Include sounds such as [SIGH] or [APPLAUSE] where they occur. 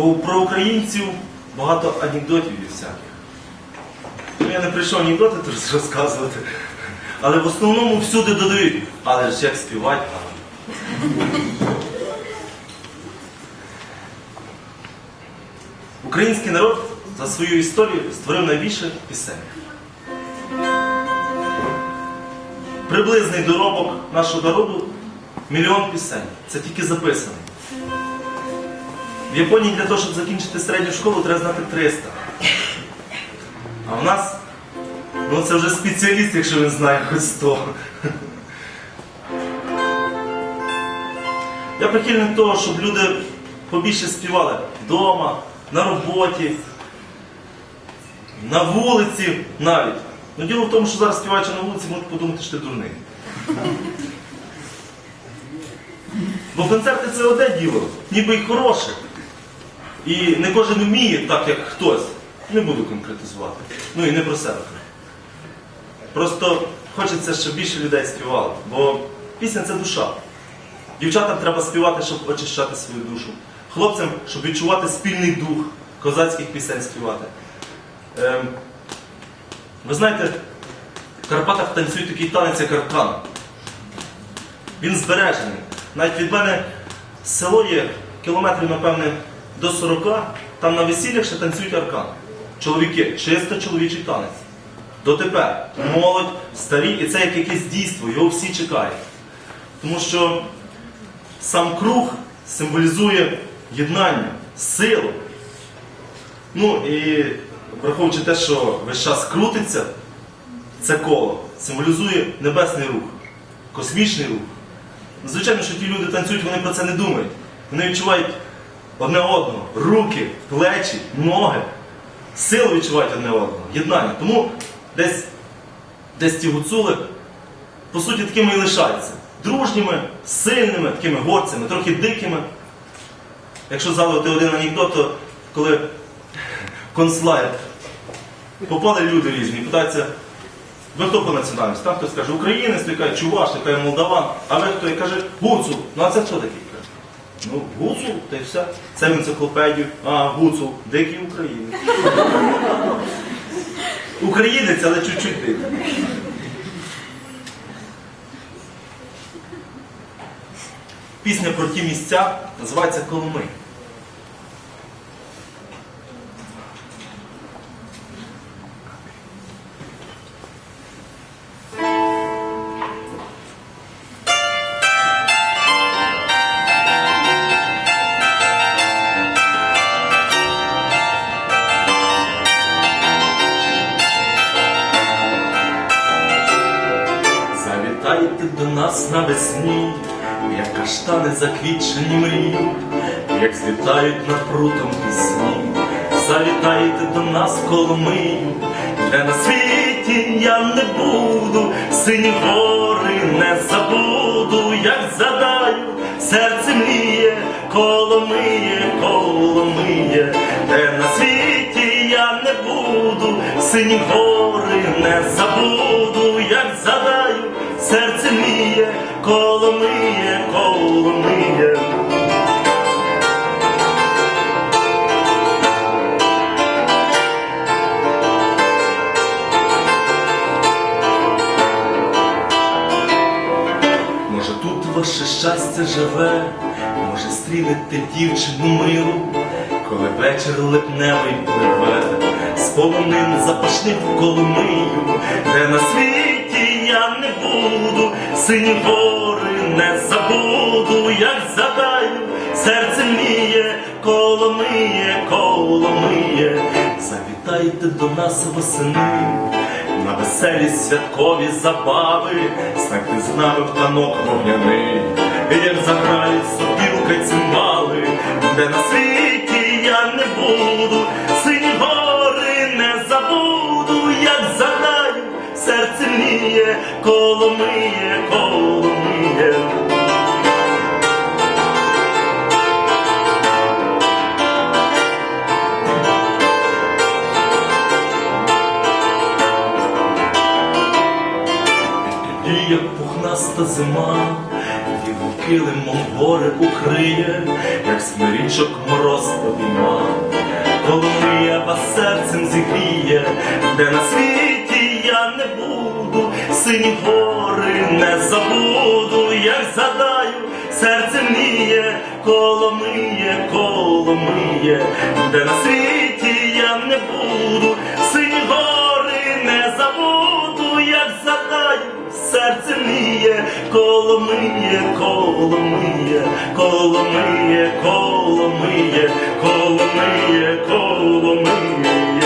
Бо про українців багато анекдотів і всяких. Ну, я не прийшов анекдоти [LAUGHS] розказувати, але в основному всюди додають, але ж як співати. Український народ за свою історію створив найбільше пісень. Приблизний доробок нашого народу мільйон пісень. Це тільки записано. В Японії для того, щоб закінчити середню школу, треба знати 300. А у нас, ну це вже спеціаліст, якщо він знає хоч 100. Я прихильник того, щоб люди побільше співали вдома, на роботі, на вулиці навіть. Ну діло в тому, що зараз співаючи на вулиці, можуть подумати, що ти дурний. Бо концерти це одне діло, ніби й хороше. І не кожен вміє так, як хтось. Не буду конкретизувати. Ну і не про себе. Просто хочеться, щоб більше людей співало. Бо пісня це душа. Дівчатам треба співати, щоб очищати свою душу. Хлопцям, щоб відчувати спільний дух, козацьких пісень співати. Ем, ви знаєте, в Карпатах танцюють такий танець, як аркан. Він збережений. Навіть від мене село є кілометрів, напевне, до 40, там на весіллях ще танцюють аркан. Чоловіки, чисто чоловічий танець. Дотепер молодь, старі, і це як якесь дійство, його всі чекають. Тому що сам круг символізує єднання, силу. Ну і враховуючи те, що весь час крутиться, це коло символізує небесний рух, космічний рух. Звичайно, що ті люди танцюють, вони про це не думають. Вони відчувають одне одного, руки, плечі, ноги, силу відчувають одне одного, єднання. Тому десь, десь ті гуцули, по суті, такими і лишаються. Дружніми, сильними, такими горцями, трохи дикими. Якщо згадувати один анекдот, то коли концлагер попали люди різні, питаються, ви хто по національності? Там хтось каже, українець, той каже, чуваш, той каже, молдаван, а ви хто? І каже, гуцул. Ну а це хто такий? Ну, гуцул, та й все. Це в енциклопедію. А, гуцул, дикий українець. Українець, але чуть-чуть дикий. Пісня про ті місця називається Коломи. Завітайте до нас навесні, як каштани заквітчені мріють, як злітають над прутом пісні. Завітайте до нас Коломию, де на світі я не буду, сині гори не забуду, як задаю, серце мріє, Коломиє, Коломиє, де на світі я не буду, сині гори не забуду, як задаю, серце мріє, Коломиє, Коломиє. Може тут ваше щастя живе, може стрінете дівчину милу, коли вечір липневий пливе, з полонин запашних Коломию, де на світі я не буду, сині гори не забуду, як задаю, серце міє, Коломиє, Коломиє, завітайте до нас восени. На веселі святкові забави, станьте з нами в танок вогняний, як заграють сопілка цимбали, де на світі я не буду, серце міє, коломиє, коломиє. І як пухнаста зима, і килимом гори укриє, як смирічок мороз обійма. Коломия вас серцем зігріє, де на світі я не буду, сині гори не забуду, як згадаю, серце мріє, коломиє, коломиє, де на світі я не буду, сині гори не забуду, як згадаю, серце мріє, коломиє, коломиє, коломиє, коломиє, коломиє, коломиє.